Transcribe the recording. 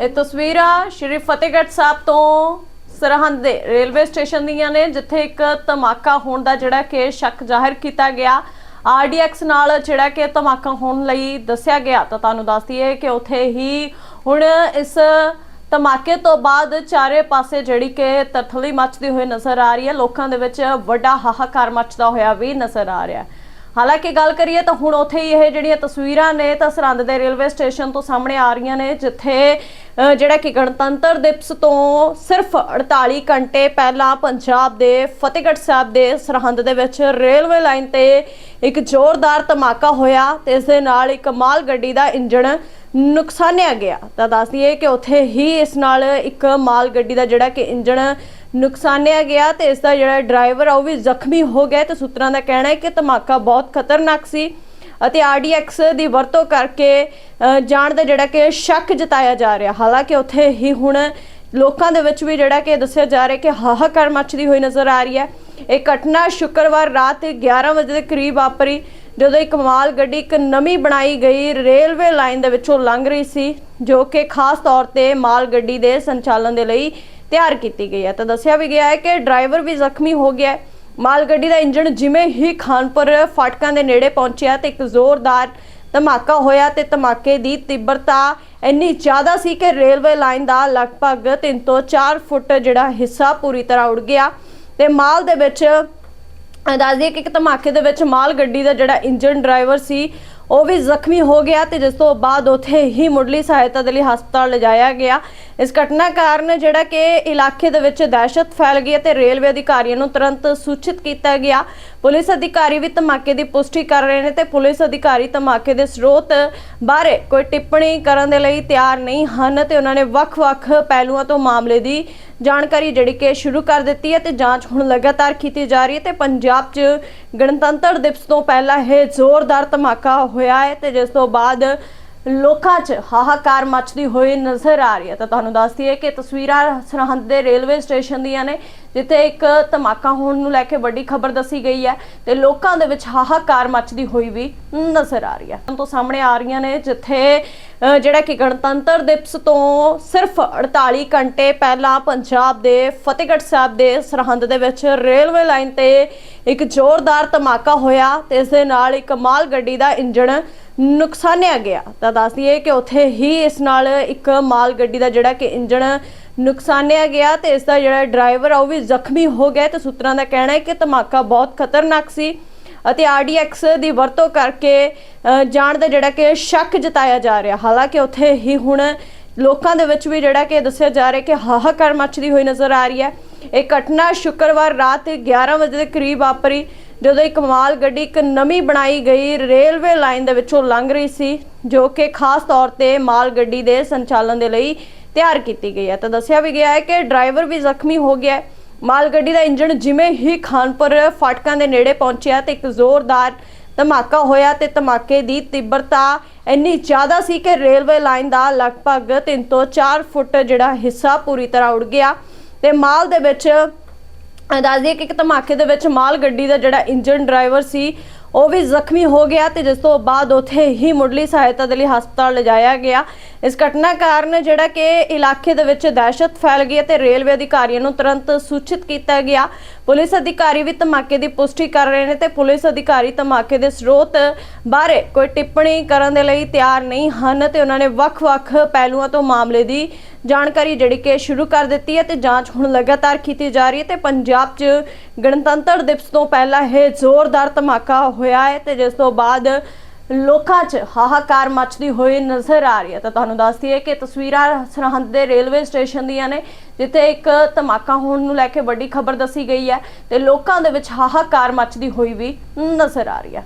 ਇਹ ਤਸਵੀਰਾਂ ਸ਼੍ਰੀ ਫਤਿਹਗੜ੍ਹ ਸਾਹਿਬ ਤੋਂ ਸਰਹੰਦ ਦੇ ਰੇਲਵੇ ਸਟੇਸ਼ਨ ਦੀਆਂ ਨੇ, ਜਿੱਥੇ ਇੱਕ ਧਮਾਕਾ ਹੋਣ ਦਾ ਜਿਹੜਾ ਕਿ ਸ਼ੱਕ ਜ਼ਾਹਿਰ ਕੀਤਾ ਗਿਆ। ਆਰਡੀਐਕਸ ਨਾਲ ਜਿਹੜਾ ਕਿ ਧਮਾਕਾ ਹੋਣ ਲਈ ਦੱਸਿਆ ਗਿਆ ਤਾਂ ਤੁਹਾਨੂੰ ਦੱਸ ਦਈਏ ਕਿ ਉੱਥੇ ਹੀ ਹੁਣ ਇਸ ਧਮਾਕੇ ਤੋਂ ਬਾਅਦ ਚਾਰੇ ਪਾਸੇ ਜਿਹੜੀ ਕਿ ਤਥਲੀ ਮੱਚਦੀ ਹੋਈ ਨਜ਼ਰ ਆ ਰਹੀ ਹੈ। ਲੋਕਾਂ ਦੇ ਵਿੱਚ ਵੱਡਾ ਹਾਹਾਕਾਰ ਮੱਚਦਾ ਹੋਇਆ ਵੀ ਨਜ਼ਰ ਆ ਰਿਹਾ ਹੈ। ਹਾਲਾਂਕਿ ਗੱਲ ਕਰੀਏ ਤਾਂ ਹੁਣ ਉੱਥੇ ਹੀ ਇਹ ਜਿਹੜੀਆਂ ਤਸਵੀਰਾਂ ਨੇ ਤਾਂ ਸਰਹੰਦ ਦੇ ਰੇਲਵੇ ਸਟੇਸ਼ਨ ਤੋਂ ਸਾਹਮਣੇ ਆ ਰਹੀਆਂ ਨੇ, ਜਿੱਥੇ ਜਿਹੜਾ ਕਿ ਗਣਤੰਤਰ ਦਿਵਸ ਤੋਂ ਸਿਰਫ 48 ਘੰਟੇ ਪਹਿਲਾਂ ਪੰਜਾਬ ਦੇ ਫਤਿਹਗੜ੍ਹ ਸਾਹਿਬ ਦੇ ਸਰਹੰਦ ਦੇ ਵਿੱਚ ਰੇਲਵੇ ਲਾਈਨ ਤੇ ਇੱਕ ਜ਼ੋਰਦਾਰ ਧਮਾਕਾ ਹੋਇਆ ਤੇ ਇਸ ਦੇ ਨਾਲ ਇੱਕ ਮਾਲ ਗੱਡੀ ਦਾ ਇੰਜਣ ਨੁਕਸਾਨਿਆ ਗਿਆ। ਤਾਂ ਦੱਸ ਦਈਏ ਕਿ ਉੱਥੇ ਹੀ ਇਸ ਨਾਲ ਇੱਕ ਮਾਲ ਗੱਡੀ ਦਾ ਜਿਹੜਾ ਕਿ ਇੰਜਣ ਨੁਕਸਾਨਿਆ ਗਿਆ ਤੇ ਇਸ ਦਾ ਜਿਹੜਾ ਡਰਾਈਵਰ ਆ ਉਹ ਵੀ ਜ਼ਖਮੀ ਹੋ ਗਿਆ ਤੇ ਸੂਤਰਾਂ ਦਾ ਕਹਿਣਾ ਹੈ ਕਿ ਧਮਾਕਾ ਬਹੁਤ ਖਤਰਨਾਕ ਸੀ। ਅਤੇ ਆਰਡੀਐਕਸ ਦੀ ਵਰਤੋਂ ਕਰਕੇ ਜਾਣ ਦਾ ਜਿਹੜਾ ਕਿ ਸ਼ੱਕ ਜਤਾਇਆ ਜਾ ਰਿਹਾ। ਹਾਲਾਂਕਿ ਉੱਥੇ ਹੀ ਹੁਣ ਲੋਕਾਂ ਦੇ ਵਿੱਚ ਵੀ ਜਿਹੜਾ ਕਿ ਦੱਸਿਆ ਜਾ ਰਿਹਾ ਕਿ ਹਾਹਾਕਾਰ ਮੱਚਦੀ ਹੋਈ ਨਜ਼ਰ ਆ ਰਹੀ ਹੈ। ਇਹ ਘਟਨਾ ਸ਼ੁੱਕਰਵਾਰ ਰਾਤ 11 ਵਜੇ ਦੇ ਕਰੀਬ ਵਾਪਰੀ, ਜਦੋਂ ਇੱਕ ਮਾਲ ਗੱਡੀ ਇੱਕ ਨਵੀਂ ਬਣਾਈ ਗਈ ਰੇਲਵੇ ਲਾਈਨ ਦੇ ਵਿੱਚੋਂ ਲੰਘ ਰਹੀ ਸੀ, ਜੋ ਕਿ ਖਾਸ ਤੌਰ ਤੇ ਮਾਲ ਗੱਡੀ ਦੇ ਸੰਚਾਲਨ ਦੇ ਲਈ ਤਿਆਰ ਕੀਤੀ ਗਈ ਹੈ। ਤਾਂ ਦੱਸਿਆ ਵੀ ਗਿਆ ਹੈ ਕਿ ਡਰਾਈਵਰ ਵੀ ਜ਼ਖਮੀ ਹੋ ਗਿਆ ਹੈ। ਮਾਲ ਗੱਡੀ ਦਾ ਇੰਜਣ ਜਿਵੇਂ ਹੀ ਖਾਨਪੁਰ ਫਾਟਕਾਂ ਦੇ ਨੇੜੇ ਪਹੁੰਚਿਆ ਤੇ ਇੱਕ ਜ਼ੋਰਦਾਰ ਧਮਾਕਾ ਹੋਇਆ ਤੇ ਧਮਾਕੇ ਦੀ ਤੀਬਰਤਾ ਇੰਨੀ ਜ਼ਿਆਦਾ ਸੀ ਕਿ ਰੇਲਵੇ ਲਾਈਨ ਦਾ ਲਗਭਗ 3 ਤੋਂ 4 ਫੁੱਟ ਜਿਹੜਾ ਹਿੱਸਾ ਪੂਰੀ ਤਰ੍ਹਾਂ ਉੜ ਗਿਆ। ਤੇ ਮਾਲ ਦੇ ਵਿੱਚ ਦੱਸ ਦਈਏ ਕਿ ਇੱਕ ਧਮਾਕੇ ਦੇ ਵਿੱਚ ਮਾਲ ਗੱਡੀ ਦਾ ਜਿਹੜਾ ਇੰਜਨ ਡਰਾਈਵਰ ਸੀ ਉਹ ਵੀ ਜ਼ਖਮੀ ਹੋ ਗਿਆ ਤੇ ਜਿਸ ਤੋਂ ਬਾਅਦ ਉੱਥੇ ਹੀ ਮੁੱਢਲੀ ਸਹਾਇਤਾ ਦੇ ਲਈ ਹਸਪਤਾਲ ਲਿਜਾਇਆ ਗਿਆ। ਇਸ ਘਟਨਾ ਕਾਰਨ ਜਿਹੜਾ ਕਿ ਇਲਾਕੇ ਦੇ ਵਿੱਚ ਦਹਿਸ਼ਤ ਫੈਲ ਗਈ ਤੇ ਰੇਲਵੇ ਅਧਿਕਾਰੀਆਂ ਨੂੰ ਤੁਰੰਤ ਸੂਚਿਤ ਕੀਤਾ ਗਿਆ। ਪੁਲਿਸ ਅਧਿਕਾਰੀ ਵੀ ਧਮਾਕੇ ਦੀ ਪੁਸ਼ਟੀ ਕਰ ਰਹੇ ਨੇ ਤੇ ਪੁਲਿਸ ਅਧਿਕਾਰੀ ਧਮਾਕੇ ਦੇ ਸਰੋਤ ਬਾਰੇ ਕੋਈ ਟਿੱਪਣੀ ਕਰਨ ਦੇ ਲਈ ਤਿਆਰ ਨਹੀਂ ਹਨ ਤੇ ਉਹਨਾਂ ਨੇ ਵੱਖ-ਵੱਖ ਪਹਿਲੂਆਂ ਤੋਂ ਮਾਮਲੇ ਦੀ ਜਾਣਕਾਰੀ ਜਿਹੜੀ ਕਿ ਸ਼ੁਰੂ ਕਰ ਦਿੱਤੀ ਹੈ ਤੇ ਜਾਂਚ ਹੁਣ ਲਗਾਤਾਰ ਕੀਤੀ ਜਾ ਰਹੀ ਹੈ ਤੇ ਪੰਜਾਬ 'ਚ ਗਣਤੰਤਰ ਦਿਵਸ ਤੋਂ ਪਹਿਲਾਂ ਇਹ ਜ਼ੋਰਦਾਰ ਧਮਾਕਾ ਹੋਇਆ ਹੈ ਤੇ ਜਿਸ ਤੋਂ ਬਾਅਦ ਲੋਕਾਂ 'ਚ ਹਾਹਾਕਾਰ ਮੱਚਦੀ ਹੋਈ ਨਜ਼ਰ ਆ ਰਹੀ ਹੈ। ਤਾਂ ਤੁਹਾਨੂੰ ਦੱਸਦੀ ਹੈ ਕਿ ਤਸਵੀਰਾਂ ਸਰਹੰਦ ਦੇ ਰੇਲਵੇ ਸਟੇਸ਼ਨ ਦੀਆਂ ਨੇ ਜਿੱਥੇ ਇੱਕ ਧਮਾਕਾ ਹੋਣ ਨੂੰ ਲੈ ਕੇ ਵੱਡੀ ਖਬਰ ਦੱਸੀ ਗਈ ਹੈ ਤੇ ਲੋਕਾਂ ਦੇ ਵਿੱਚ ਹਾਹਾਕਾਰ ਮੱਚਦੀ ਹੋਈ ਵੀ ਨਜ਼ਰ ਆ ਰਹੀ ਹੈ। ਤੋਂ ਸਾਹਮਣੇ ਆ ਰਹੀਆਂ ਨੇ ਜਿੱਥੇ ਜਿਹੜਾ ਕਿ ਗਣਤੰਤਰ ਦਿਵਸ ਤੋਂ ਸਿਰਫ 48 ਘੰਟੇ ਪਹਿਲਾਂ ਪੰਜਾਬ ਦੇ ਫਤਿਹਗੜ੍ਹ ਸਾਹਿਬ ਦੇ ਸਰਹੰਦ ਦੇ ਵਿੱਚ ਰੇਲਵੇ ਲਾਈਨ ਤੇ ਇੱਕ ਜ਼ੋਰਦਾਰ ਧਮਾਕਾ ਹੋਇਆ ਤੇ ਇਸ ਦੇ ਨਾਲ ਇੱਕ ਮਾਲ ਗੱਡੀ ਦਾ ਇੰਜਣ ਨੁਕਸਾਨਿਆ ਗਿਆ। ਤਾਂ ਦੱਸ ਦਈਏ ਕਿ ਉੱਥੇ ਹੀ ਇਸ ਨਾਲ ਇੱਕ ਮਾਲ ਗੱਡੀ ਦਾ ਜਿਹੜਾ ਕਿ ਇੰਜਣ ਨੁਕਸਾਨਿਆ ਗਿਆ ਤੇ ਇਸ ਦਾ ਜਿਹੜਾ ਡਰਾਈਵਰ ਆ, ਉਹ ਵੀ ਜ਼ਖਮੀ ਹੋ ਗਿਆ ਤੇ ਸੂਤਰਾਂ ਦਾ ਕਹਿਣਾ ਹੈ ਕਿ ਧਮਾਕਾ ਬਹੁਤ ਖਤਰਨਾਕ ਸੀ ਅਤੇ ਆਰਡੀਐਕਸ ਦੀ ਵਰਤੋਂ ਕਰਕੇ ਜਾਣ ਦਾ ਜਿਹੜਾ ਕਿ ਸ਼ੱਕ ਜਤਾਇਆ ਜਾ ਰਿਹਾ। ਹਾਲਾਂਕਿ ਉੱਥੇ ਹੀ ਹੁਣ ਲੋਕਾਂ ਦੇ ਵਿੱਚ ਵੀ ਜਿਹੜਾ ਕਿ ਦੱਸਿਆ ਜਾ ਰਿਹਾ ਕਿ ਹਾਹਾਕਾਰ ਮੱਚਦੀ ਹੋਈ ਨਜ਼ਰ ਆ ਰਹੀ ਹੈ। ਇਹ ਘਟਨਾ ਸ਼ੁੱਕਰਵਾਰ ਰਾਤ 11 ਵਜੇ ਦੇ ਕਰੀਬ ਵਾਪਰੀ, ਜਦੋਂ ਇੱਕ ਮਾਲ ਗੱਡੀ ਇੱਕ ਨਵੀਂ ਬਣਾਈ ਗਈ ਰੇਲਵੇ ਲਾਈਨ ਦੇ ਵਿੱਚੋਂ ਲੰਘ ਰਹੀ ਸੀ, ਜੋ ਕਿ ਖਾਸ ਤੌਰ ਤੇ ਮਾਲ ਗੱਡੀ ਦੇ ਸੰਚਾਲਨ ਦੇ ਲਈ ਤਿਆਰ ਕੀਤੀ ਗਈ ਹੈ। ਤਾਂ ਦੱਸਿਆ ਵੀ ਗਿਆ ਹੈ ਕਿ ਡਰਾਈਵਰ ਵੀ ਜ਼ਖਮੀ ਹੋ ਗਿਆ ਹੈ। ਮਾਲ ਗੱਡੀ ਦਾ ਇੰਜਣ ਜਿਵੇਂ ਹੀ ਖਾਨਪੁਰ ਫਾਟਕਾਂ ਦੇ ਨੇੜੇ ਪਹੁੰਚਿਆ ਤੇ ਇੱਕ ਜ਼ੋਰਦਾਰ ਧਮਾਕਾ ਹੋਇਆ ਤੇ ਧਮਾਕੇ ਦੀ ਤੀਬਰਤਾ ਇੰਨੀ ਜ਼ਿਆਦਾ ਸੀ ਕਿ ਰੇਲਵੇ ਲਾਈਨ ਦਾ ਲਗਭਗ 3 ਤੋਂ 4 ਫੁੱਟ ਜਿਹੜਾ ਹਿੱਸਾ ਪੂਰੀ ਤਰ੍ਹਾਂ ਉੜ ਗਿਆ। ਤੇ ਮਾਲ ਦੇ ਵਿੱਚ, ਦੱਸ ਦਈਏ ਕਿ ਇੱਕ ਧਮਾਕੇ ਦੇ ਵਿੱਚ ਮਾਲ ਗੱਡੀ ਦਾ ਜਿਹੜਾ ਇੰਜਨ ਡਰਾਈਵਰ ਸੀ ਉਹ ਵੀ ਜ਼ਖਮੀ ਹੋ ਗਿਆ ਤੇ ਜਿਸ ਤੋਂ ਬਾਅਦ ਉੱਥੇ ਹੀ ਮੁੱਢਲੀ ਸਹਾਇਤਾ ਦੇ ਲਈ ਹਸਪਤਾਲ ਲਿਜਾਇਆ ਗਿਆ। ਇਸ ਘਟਨਾ ਕਾਰਨ ਜਿਹੜਾ ਕਿ ਇਲਾਕੇ ਦੇ ਵਿੱਚ ਦਹਿਸ਼ਤ ਫੈਲ ਗਈ ਤੇ ਰੇਲਵੇ ਅਧਿਕਾਰੀਆਂ ਨੂੰ ਤੁਰੰਤ ਸੂਚਿਤ ਕੀਤਾ ਗਿਆ। ਪੁਲਿਸ ਅਧਿਕਾਰੀ ਵੀ ਧਮਾਕੇ ਦੀ ਪੁਸ਼ਟੀ ਕਰ ਰਹੇ ਨੇ ਤੇ ਪੁਲਿਸ ਅਧਿਕਾਰੀ ਧਮਾਕੇ ਦੇ ਸਰੋਤ ਬਾਰੇ ਕੋਈ ਟਿੱਪਣੀ ਕਰਨ ਦੇ ਲਈ ਤਿਆਰ ਨਹੀਂ ਹਨ ਤੇ ਉਹਨਾਂ ਨੇ ਵੱਖ-ਵੱਖ ਪਹਿਲੂਆਂ ਤੋਂ ਮਾਮਲੇ ਦੀ ਜਾਣਕਾਰੀ ਜਿਹੜੀ ਕਿ ਸ਼ੁਰੂ ਕਰ ਦਿੱਤੀ ਹੈ ਤੇ ਜਾਂਚ ਹੁਣ ਲਗਾਤਾਰ ਕੀਤੀ ਜਾ ਰਹੀ ਹੈ ਤੇ ਪੰਜਾਬ 'ਚ ਗਣਤੰਤਰ ਦਿਵਸ ਤੋਂ ਪਹਿਲਾਂ ਇਹ ਜ਼ੋਰਦਾਰ ਧਮਾਕਾ ਹੋਇਆ ਹੈ ਤੇ ਜਿਸ ਤੋਂ ਬਾਅਦ ਲੋਕਾਂ 'ਚ ਹਾਹਾਕਾਰ ਮੱਚਦੀ ਹੋਈ ਨਜ਼ਰ ਆ ਰਹੀ ਹੈ। ਤਾਂ ਤੁਹਾਨੂੰ ਦੱਸਦੀ ਹੈ ਕਿ ਤਸਵੀਰਾਂ ਸਰਹੰਦ ਦੇ ਰੇਲਵੇ ਸਟੇਸ਼ਨ ਦੀਆਂ ਨੇ, ਜਿੱਥੇ ਇੱਕ ਧਮਾਕਾ ਹੋਣ ਨੂੰ ਲੈ ਕੇ ਵੱਡੀ ਖਬਰ ਦੱਸੀ ਗਈ ਹੈ ਤੇ ਲੋਕਾਂ ਦੇ ਵਿੱਚ ਹਾਹਾਕਾਰ ਮੱਚਦੀ ਹੋਈ ਵੀ ਨਜ਼ਰ ਆ ਰਹੀ ਹੈ।